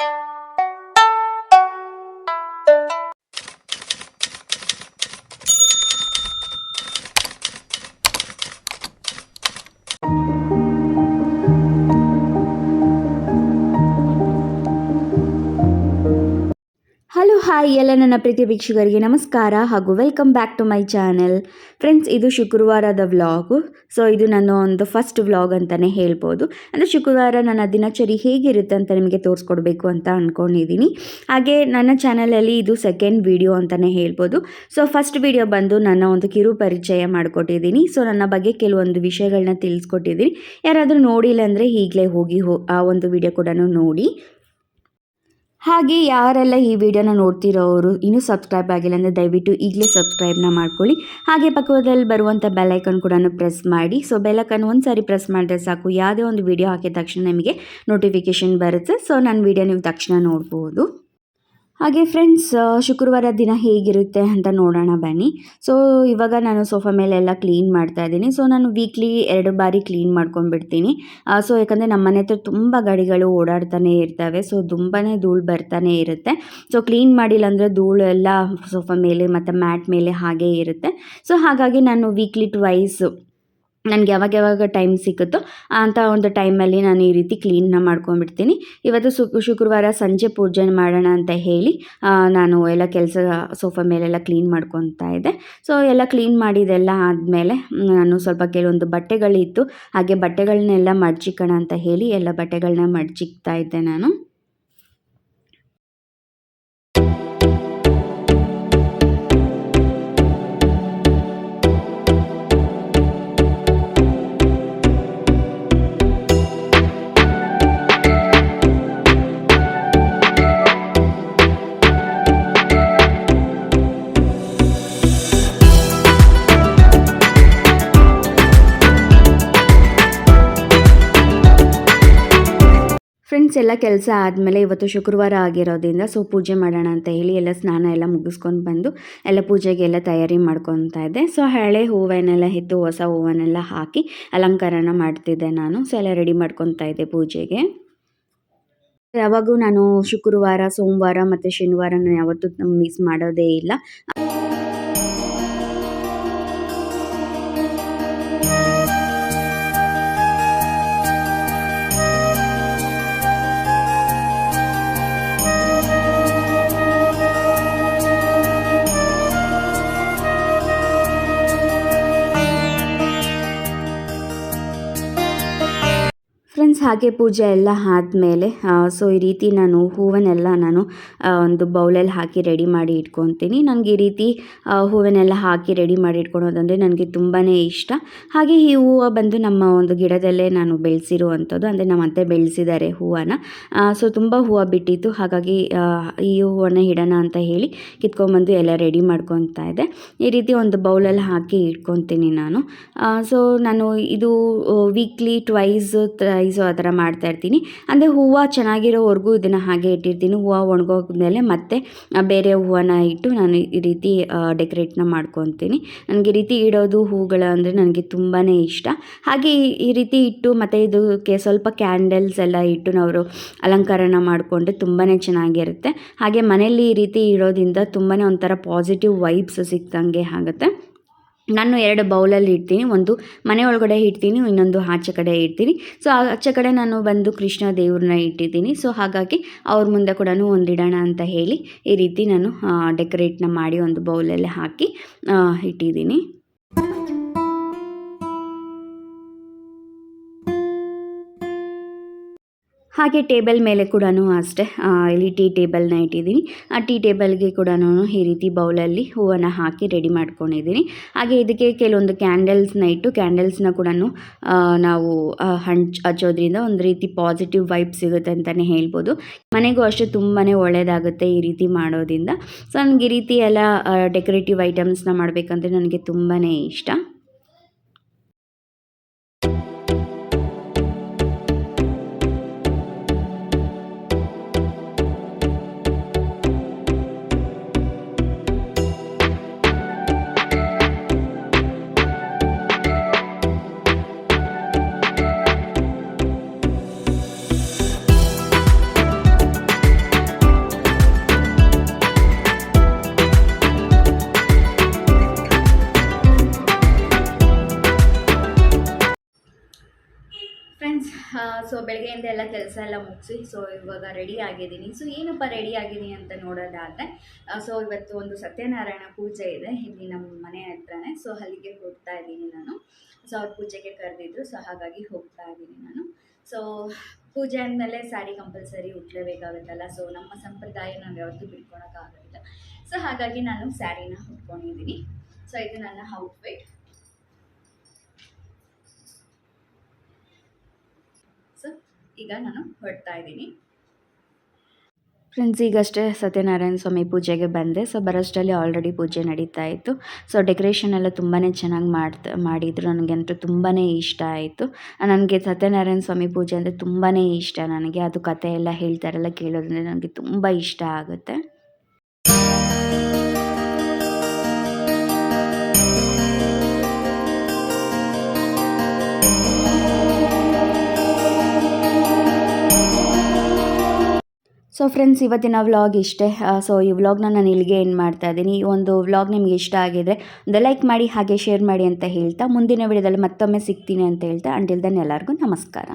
you hi ಎಲ್ಲ ನನ್ನ ಪ್ರೀತಿ ವೀಕ್ಷಕರಿಗೆ ನಮಸ್ಕಾರ ಹಾಗೂ welcome back to my channel friends ಇದು ಶುಕ್ರವಾರದ ವ್ಲಾಗು ಸೊ ಇದು ನನ್ನ ಒಂದು ಫಸ್ಟ್ ವ್ಲಾಗ್ ಅಂತಲೇ ಹೇಳ್ಬೋದು. ಅಂದರೆ ಶುಕ್ರವಾರ ನನ್ನ ದಿನಚರಿ ಹೇಗಿರುತ್ತೆ ಅಂತ ನಿಮಗೆ ತೋರಿಸ್ಕೊಡ್ಬೇಕು ಅಂತ ಅಂದ್ಕೊಂಡಿದ್ದೀನಿ ಹಾಗೆ ನನ್ನ ಚಾನಲಲ್ಲಿ ಇದು ಸೆಕೆಂಡ್ ವಿಡಿಯೋ ಅಂತಲೇ ಹೇಳ್ಬೋದು. ಸೊ ಫಸ್ಟ್ ವಿಡಿಯೋ ಬಂದು ನನ್ನ ಒಂದು ಕಿರು ಪರಿಚಯ ಮಾಡಿಕೊಟ್ಟಿದ್ದೀನಿ. ಸೊ ನನ್ನ ಬಗ್ಗೆ ಕೆಲವೊಂದು ವಿಷಯಗಳನ್ನ ತಿಳಿಸ್ಕೊಟ್ಟಿದ್ದೀನಿ. ಯಾರಾದರೂ ನೋಡಿಲ್ಲ ಅಂದರೆ ಈಗಲೇ ಹೋಗಿ ಆ ಒಂದು ವಿಡಿಯೋ ಕೂಡ ನೋಡಿ. ಹಾಗೆ ಯಾರೆಲ್ಲ ಈ ವಿಡಿಯೋನ ನೋಡ್ತಿರೋರು ಇನ್ನೂ ಸಬ್ಸ್ಕ್ರೈಬ್ ಆಗಿಲ್ಲ ಅಂದರೆ ದಯವಿಟ್ಟು ಈಗಲೇ ಸಬ್ಸ್ಕ್ರೈಬ್ನ ಮಾಡ್ಕೊಳ್ಳಿ. ಹಾಗೆ ಪಕ್ಕದಲ್ಲಿ ಬರುವಂಥ ಬೆಲ್ಲೈಕನ್ ಕೂಡ ಪ್ರೆಸ್ ಮಾಡಿ. ಸೊ ಬೆಲ್ಲೈಕನ್ ಒಂದು ಸಾರಿ ಪ್ರೆಸ್ ಮಾಡಿದ್ರೆ ಸಾಕು. ಯಾವುದೇ ಒಂದು ವಿಡಿಯೋ ಹಾಕಿದ ತಕ್ಷಣ ನಿಮಗೆ ನೋಟಿಫಿಕೇಷನ್ ಬರುತ್ತೆ. ಸೊ ನನ್ನ ವಿಡಿಯೋ ನೀವು ತಕ್ಷಣ ನೋಡ್ಬೋದು. ಹಾಗೆ ಫ್ರೆಂಡ್ಸ್ ಶುಕ್ರವಾರ ದಿನ ಹೇಗಿರುತ್ತೆ ಅಂತ ನೋಡೋಣ ಬನ್ನಿ. ಸೊ ಇವಾಗ ನಾನು ಸೋಫಾ ಮೇಲೆ ಎಲ್ಲ ಕ್ಲೀನ್ ಮಾಡ್ತಾ ಇದ್ದೀನಿ. ಸೊ ನಾನು ವೀಕ್ಲಿ ಎರಡು ಬಾರಿ ಕ್ಲೀನ್ ಮಾಡ್ಕೊಂಡ್ಬಿಡ್ತೀನಿ. ಸೊ ಯಾಕಂದರೆ ನಮ್ಮ ಮನೆ ಹತ್ರ ತುಂಬ ಗಾಡಿಗಳು ಓಡಾಡ್ತಾನೆ ಇರ್ತವೆ. ಸೊ ತುಂಬಾ ಧೂಳು ಬರ್ತಾನೆ ಇರುತ್ತೆ. ಸೊ ಕ್ಲೀನ್ ಮಾಡಿಲ್ಲ ಅಂದರೆ ಧೂಳು ಎಲ್ಲ ಸೋಫಾ ಮೇಲೆ ಮತ್ತು ಮ್ಯಾಟ್ ಮೇಲೆ ಹಾಗೇ ಇರುತ್ತೆ. ಸೊ ಹಾಗಾಗಿ ನಾನು ವೀಕ್ಲಿ ಟ್ವೈಸ್ ನನಗೆ ಯಾವಾಗ ಯಾವಾಗ ಟೈಮ್ ಸಿಕ್ಕುತ್ತೋ ಅಂಥ ಒಂದು ಟೈಮಲ್ಲಿ ನಾನು ಈ ರೀತಿ ಕ್ಲೀನ್ನ ಮಾಡ್ಕೊಂಡ್ಬಿಡ್ತೀನಿ. ಇವತ್ತು ಸು ಶುಕ್ರವಾರ ಸಂಜೆ ಪೂಜೆ ಮಾಡೋಣ ಅಂತ ಹೇಳಿ ನಾನು ಎಲ್ಲ ಕೆಲಸ ಸೋಫಾ ಮೇಲೆಲ್ಲ ಕ್ಲೀನ್ ಮಾಡ್ಕೊತಾ ಇದ್ದೆ. ಸೊ ಎಲ್ಲ ಕ್ಲೀನ್ ಮಾಡಿದೆಲ್ಲ ಆದಮೇಲೆ ನಾನು ಸ್ವಲ್ಪ ಕೆಲವೊಂದು ಬಟ್ಟೆಗಳಿತ್ತು. ಹಾಗೆ ಬಟ್ಟೆಗಳನ್ನೆಲ್ಲ ಮಡ್ಚಿಕೋಣ ಅಂತ ಹೇಳಿ ಎಲ್ಲ ಬಟ್ಟೆಗಳನ್ನ ಮಡ್ಚಿಕ್ತಾ ಇದ್ದೆ ನಾನು. ಫ್ರೆಂಡ್ಸ್ ಎಲ್ಲ ಕೆಲಸ ಆದಮೇಲೆ ಇವತ್ತು ಶುಕ್ರವಾರ ಆಗಿರೋದ್ರಿಂದ ಸೊ ಪೂಜೆ ಮಾಡೋಣ ಅಂತ ಹೇಳಿ ಎಲ್ಲ ಸ್ನಾನ ಎಲ್ಲ ಮುಗಿಸ್ಕೊಂಡು ಬಂದು ಎಲ್ಲ ಪೂಜೆಗೆಲ್ಲ ತಯಾರಿ ಮಾಡ್ಕೊತಾ ಇದ್ದೆ. ಸೊ ಹಳೆ ಹೂವನ್ನೆಲ್ಲ ಎದ್ದು ಹೊಸ ಹೂವನ್ನೆಲ್ಲ ಹಾಕಿ ಅಲಂಕಾರನ ಮಾಡ್ತಿದ್ದೆ ನಾನು. ಸೊ ಎಲ್ಲ ರೆಡಿ ಮಾಡ್ಕೊತಾ ಇದ್ದೆ ಪೂಜೆಗೆ. ಯಾವಾಗೂ ನಾನು ಶುಕ್ರವಾರ, ಸೋಮವಾರ ಮತ್ತು ಶನಿವಾರ ನಾನು ಯಾವತ್ತೂ ಮಿಸ್ ಮಾಡೋದೇ ಇಲ್ಲ. ಹಾಗೆ ಪೂಜೆ ಎಲ್ಲ ಆದಮೇಲೆ ಸೊ ಈ ರೀತಿ ನಾನು ಹೂವನ್ನೆಲ್ಲ ನಾನು ಒಂದು ಬೌಲಲ್ಲಿ ಹಾಕಿ ರೆಡಿ ಮಾಡಿ ಇಟ್ಕೊತೀನಿ. ನನಗೆ ಈ ರೀತಿ ಹೂವನ್ನೆಲ್ಲ ಹಾಕಿ ರೆಡಿ ಮಾಡಿ ಇಟ್ಕೊಳೋದಂದರೆ ನನಗೆ ತುಂಬಾ ಇಷ್ಟ. ಹಾಗೆ ಈ ಹೂವು ಬಂದು ನಮ್ಮ ಒಂದು ಗಿಡದಲ್ಲೇ ನಾನು ಬೆಳೆಸಿರುವಂಥದ್ದು, ಅಂದರೆ ನಮ್ಮ ಅತ್ತೆ ಬೆಳೆಸಿದ್ದಾರೆ ಹೂವನ್ನು. ಸೊ ತುಂಬ ಹೂವು ಬಿಟ್ಟಿತ್ತು. ಹಾಗಾಗಿ ಈ ಹೂವನ್ನು ಇಡೋಣ ಅಂತ ಹೇಳಿ ಕಿತ್ಕೊಂಡ್ಬಂದು ಎಲ್ಲ ರೆಡಿ ಮಾಡ್ಕೊತಾ ಇದೆ ಈ ರೀತಿ ಒಂದು ಬೌಲಲ್ಲಿ ಹಾಕಿ ಇಟ್ಕೊತೀನಿ ನಾನು. ಸೊ ನಾನು ಇದು ವೀಕ್ಲಿ ಟ್ವೈಸ್ ಥ್ರೈಸ್ ಆ ಥರ ಮಾಡ್ತಾ ಇರ್ತೀನಿ. ಅಂದರೆ ಹೂವು ಚೆನ್ನಾಗಿರೋವರೆಗೂ ಇದನ್ನು ಹಾಗೆ ಇಟ್ಟಿರ್ತೀನಿ. ಹೂವು ಒಣಗೋದ್ಮೇಲೆ ಮತ್ತೆ ಬೇರೆ ಹೂವನ್ನ ಇಟ್ಟು ನಾನು ಈ ರೀತಿ ಡೆಕೊರೇಟ್ನ ಮಾಡ್ಕೊತೀನಿ. ನನಗೆ ಈ ರೀತಿ ಇಡೋದು ಹೂಗಳು ಅಂದರೆ ನನಗೆ ತುಂಬಾ ಇಷ್ಟ. ಹಾಗೆ ಈ ರೀತಿ ಇಟ್ಟು ಮತ್ತು ಇದಕ್ಕೆ ಸ್ವಲ್ಪ ಕ್ಯಾಂಡಲ್ಸ್ ಎಲ್ಲ ಇಟ್ಟು ನಾವು ಅಲಂಕಾರನ ಮಾಡಿಕೊಂಡ್ರೆ ತುಂಬಾ ಚೆನ್ನಾಗಿರುತ್ತೆ. ಹಾಗೆ ಮನೆಯಲ್ಲಿ ಈ ರೀತಿ ಇಡೋದ್ರಿಂದ ತುಂಬಾ ಒಂಥರ ಪಾಸಿಟಿವ್ ವೈಬ್ಸ್ ಸಿಕ್ತಂಗೆ ಆಗುತ್ತೆ. ನಾನು ಎರಡು ಬೌಲಲ್ಲಿ ಇಡ್ತೀನಿ. ಒಂದು ಮನೆ ಒಳಗಡೆ ಇಡ್ತೀನಿ, ಇನ್ನೊಂದು ಆಚೆ ಕಡೆ ಇಡ್ತೀನಿ. ಸೊ ಆಚೆ ಕಡೆ ನಾನು ಬಂದು ಕೃಷ್ಣ ದೇವ್ರನ್ನ ಇಟ್ಟಿದ್ದೀನಿ. ಸೊ ಹಾಗಾಗಿ ಅವ್ರ ಮುಂದೆ ಕೂಡ ಒಂದು ಇಡೋಣ ಅಂತ ಹೇಳಿ ಈ ರೀತಿ ನಾನು ಡೆಕೋರೇಟ್ನ ಮಾಡಿ ಒಂದು ಬೌಲಲ್ಲಿ ಹಾಕಿ ಇಟ್ಟಿದ್ದೀನಿ. ಹಾಗೆ ಟೇಬಲ್ ಮೇಲೆ ಕೂಡ ಅಷ್ಟೇ ಇಲ್ಲಿ ಟೀ ಟೇಬಲ್ನ ಇಟ್ಟಿದ್ದೀನಿ. ಆ ಟೀ ಟೇಬಲ್ಗೆ ಕೂಡ ಈ ರೀತಿ ಬೌಲಲ್ಲಿ ಹೂವನ್ನು ಹಾಕಿ ರೆಡಿ ಮಾಡ್ಕೊಂಡಿದ್ದೀನಿ. ಹಾಗೆ ಇದಕ್ಕೆ ಕೆಲವೊಂದು ಕ್ಯಾಂಡಲ್ಸ್ನ ಇಟ್ಟು ಕ್ಯಾಂಡಲ್ಸ್ನ ಕೂಡ ನಾವು ಹಂಚ್, ಹಚ್ಚೋದ್ರಿಂದ ಒಂದು ರೀತಿ ಪಾಸಿಟಿವ್ ವೈಬ್ ಸಿಗುತ್ತೆ ಅಂತಲೇ ಹೇಳ್ಬೋದು. ಮನೆಗೂ ಅಷ್ಟೇ ತುಂಬಾ ಒಳ್ಳೆಯದಾಗುತ್ತೆ ಈ ರೀತಿ ಮಾಡೋದ್ರಿಂದ. ಸೊ, ನನಗೆ ಈ ರೀತಿ ಎಲ್ಲ ಡೆಕೋರೇಟಿವ್ ಐಟಮ್ಸ್ನ ಮಾಡಬೇಕಂದ್ರೆ ನನಗೆ ತುಂಬಾ ಇಷ್ಟ. ಸೊ ಬೆಳಗ್ಗೆಯಿಂದ ಎಲ್ಲ ಕೆಲಸ ಎಲ್ಲ ಮುಗಿಸಿ ಸೊ ಇವಾಗ ರೆಡಿ ಆಗಿದ್ದೀನಿ. ಸೊ ಏನಪ್ಪ ರೆಡಿ ಆಗಿದ್ದೀನಿ ಅಂತ ನೋಡೋದಾದರೆ ಸೊ ಇವತ್ತು ಒಂದು ಸತ್ಯನಾರಾಯಣ ಪೂಜೆ ಇದೆ. ಇಲ್ಲಿ ನಮ್ಮ ಮನೆ ಹತ್ರನೇ. ಸೊ ಅಲ್ಲಿಗೆ ಹೋಗ್ತಾ ಇದ್ದೀನಿ ನಾನು. ಸೊ ಅವ್ರ ಪೂಜೆಗೆ ಕರೆದಿದ್ರು. ಸೊ ಹಾಗಾಗಿ ಹೋಗ್ತಾ ಇದ್ದೀನಿ ನಾನು. ಸೊ ಪೂಜೆ ಅಂದಮೇಲೆ ಸ್ಯಾರಿ ಕಂಪಲ್ಸರಿ ಉಟ್ಲೇಬೇಕಾಗುತ್ತಲ್ಲ ಸೊ ನಮ್ಮ ಸಂಪ್ರದಾಯ ನಾವು ಯಾವತ್ತೂ ಬಿಟ್ಕೊಳಕ್ಕಾಗೋದಿಲ್ಲ ಸೊ ಹಾಗಾಗಿ ನಾನು ಸ್ಯಾರಿನ ಹುಟ್ಕೊಂಡಿದ್ದೀನಿ ಸೊ ಇದು ನನ್ನ ಔಟ್ಫಿಟ್ ಸೊ ಈಗ ನಾನು ಹೊರಡ್ತಾ ಇದ್ದೀನಿ. ಫ್ರೆಂಡ್ಸ್, ಈಗಷ್ಟೇ ಸತ್ಯನಾರಾಯಣ ಸ್ವಾಮಿ ಪೂಜೆಗೆ ಬಂದೆ. ಸೊ ಬರೋಷ್ಟರಲ್ಲಿ ಆಲ್ರೆಡಿ ಪೂಜೆ ನಡೀತಾ ಇತ್ತು. ಸೊ ಡೆಕೋರೇಷನ್ ಎಲ್ಲ ತುಂಬಾ ಚೆನ್ನಾಗಿ ಮಾಡ್ತಾ, ಮಾಡಿದರು. ನನಗಂತೂ ತುಂಬಾ ಇಷ್ಟ ಆಯಿತು. ನನಗೆ ಸತ್ಯನಾರಾಯಣ ಸ್ವಾಮಿ ಪೂಜೆ ಅಂದರೆ ತುಂಬಾ ಇಷ್ಟ. ನನಗೆ ಅದು ಕತೆ ಎಲ್ಲ ಹೇಳ್ತಾರಲ್ಲ ಕೇಳೋದಂದರೆ ನನಗೆ ತುಂಬ ಇಷ್ಟ ಆಗುತ್ತೆ. ಸೊ ಫ್ರೆಂಡ್ಸ್ ಇವತ್ತಿನ ವ್ಲಾಗ್ ಇಷ್ಟೇ. ಸೊ ಈ ವ್ಲಾಗ್ನ ನಾನು ಇಲ್ಲಿಗೆ ಏನು ಮಾಡ್ತಾ ಇದ್ದೀನಿ. ಈ ಒಂದು ವ್ಲಾಗ್ ನಿಮಗೆ ಇಷ್ಟ ಆಗಿದ್ರೆ ಒಂದು ಲೈಕ್ ಮಾಡಿ, ಹಾಗೆ ಶೇರ್ ಮಾಡಿ ಅಂತ ಹೇಳ್ತಾ ಮುಂದಿನ ವಿಡಿಯೋದಲ್ಲಿ ಮತ್ತೊಮ್ಮೆ ಸಿಗ್ತೀನಿ ಅಂತ ಹೇಳ್ತಾ. ಅಂಟಿಲ್ ದೆನ್ ಎಲ್ಲರಿಗೂ ನಮಸ್ಕಾರ.